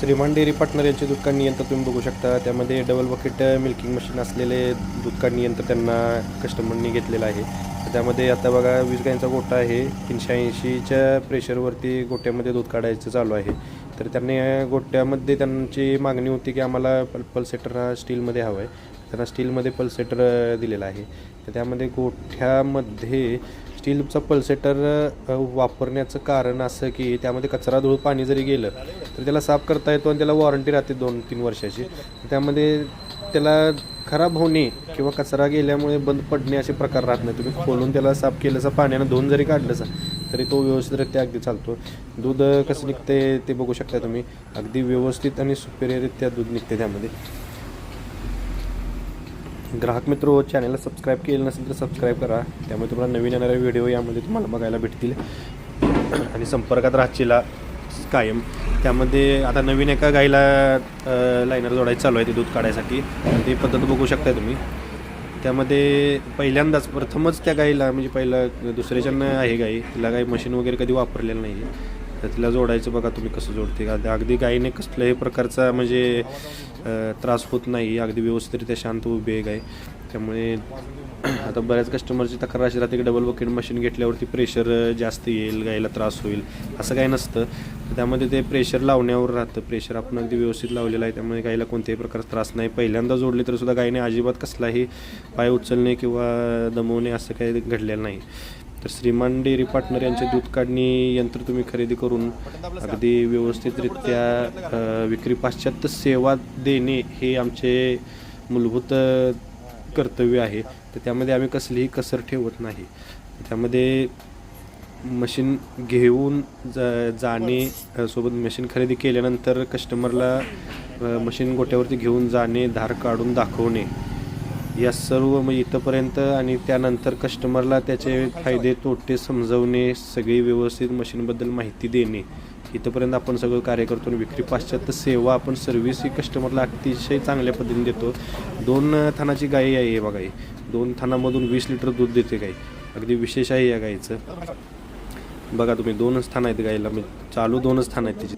श्रीमान dairy partner यांचे दूध काढणी यंत्र तुम्ही बघू शकता. त्यामध्ये डबल बकेट मिल्किंग मशीन असलेले दूध काढणी यंत्र त्यांना कस्टमरनी घेतलेलं आहे. तर त्यामध्ये आता बघा वीस गायींचा गोठा आहे. तीनशे ऐंशीच्या प्रेशरवरती गोट्यामध्ये दूध काढायचं चालू आहे. तर त्यांनी गोट्यामध्ये त्यांची मागणी होती की आम्हाला पल पल्सेटर हा स्टीलमध्ये हवा आहे. त्यांना स्टीलमध्ये पल्सेटर दिलेला आहे. तर त्यामध्ये गोठ्यामध्ये स्टीलचा पल्सेटर वापरण्याचं कारण असं की त्यामध्ये कचरा धूळ पाणी जरी गेलं तर त्याला साफ करता येतो आणि त्याला वॉरंटी राहते दोन तीन वर्षाची. त्यामध्ये त्याला खराब होणे किंवा कचरा गेल्यामुळे बंद पडणे असे प्रकार राहत नाही तुम्ही खोलून त्याला साफ केलंसा पाण्यानं धुवून जरी काढलंसा तरी तो व्यवस्थितरित्या अगदी चालतो. दूध कसं निघते ते बघू शकता तुम्ही. अगदी व्यवस्थित आणि सुपेरियरित्या दूध निघते त्यामध्ये. ग्राहक मित्र हो चॅनलला सबस्क्राईब केलं नसेल तर सबस्क्राईब करा. त्यामुळे तुम्हाला नवीन येणारे व्हिडिओ यामध्ये तुम्हाला बघायला भेटतील. आणि संपर्कात राहशीला कायम. त्यामध्ये आता नवीन एका गाईला लायनर जोडायचं चालू आहे ते दूध काढायसाठी. ती पद्धत बघू शकता तुम्ही. त्यामध्ये पहिल्यांदाच प्रथमच त्या गाईला म्हणजे पहिला दुसऱ्याच्यानं आहे गाई तिला काही मशीन वगैरे कधी वापरलेलं नाही आहे तर तिला जोडायचं बघा तुम्ही कसं जोडते. का अगदी गाईने कसल्याही प्रकारचा म्हणजे त्रास होत नाही. अगदी व्यवस्थितरित्या शांत उभी आहे गाय त्यामुळे आता बऱ्याच कस्टमरची तक्रार अशी राहते की डबल बकेट मशीन घेतल्यावरती प्रेशर जास्त येईल गायला त्रास होईल असं काही नसतं. त्यामध्ये ते प्रेशर लावण्यावर राहतं. प्रेशर आपण अगदी व्यवस्थित लावलेलं आहे. त्यामुळे गायला कोणत्याही प्रकारचा त्रास नाही. पहिल्यांदा जोडले तर सुद्धा गायीने अजिबात कसलाही पाय उचलणे किंवा दमवणे असं काही घडलेलं नाही. तर श्रीमान डेअरी पार्टनर यांचे दूध काढणी यंत्र तुम्ही खरेदी करून अगदी व्यवस्थितरित्या विक्री पाश्चात्य सेवा देणे हे आमचे मूलभूत कर्तव्य आहे तर त्यामध्ये आम्ही कसलीही कसर ठेवत नाही. त्यामध्ये मशीन घेऊन जा जाणे सोबत मशीन खरेदी केल्यानंतर कस्टमरला मशीन गोट्यावरती घेऊन जाणे धार काढून दाखवणे या सर्व मग इथंपर्यंत आणि त्यानंतर कस्टमरला त्याचे फायदे तोटे समजवणे सगळी व्यवस्थित मशीनबद्दल माहिती देणे इथंपर्यंत आपण सगळं कार्य करतो आणि विक्री पाश्चात्य सेवा आपण सर्व्हिस ही कस्टमरला अतिशय चांगल्या पद्धतीने देतो. दोन थानाची गाई आहे हे बघा ही. दोन थानामधून वीस लिटर दूध देते गाई अगदी विशेष आहे या गाईचं बघा तुम्ही दोनच थान आहेत गाईला म्हणजे चालू दोनच थान आहेत त्याची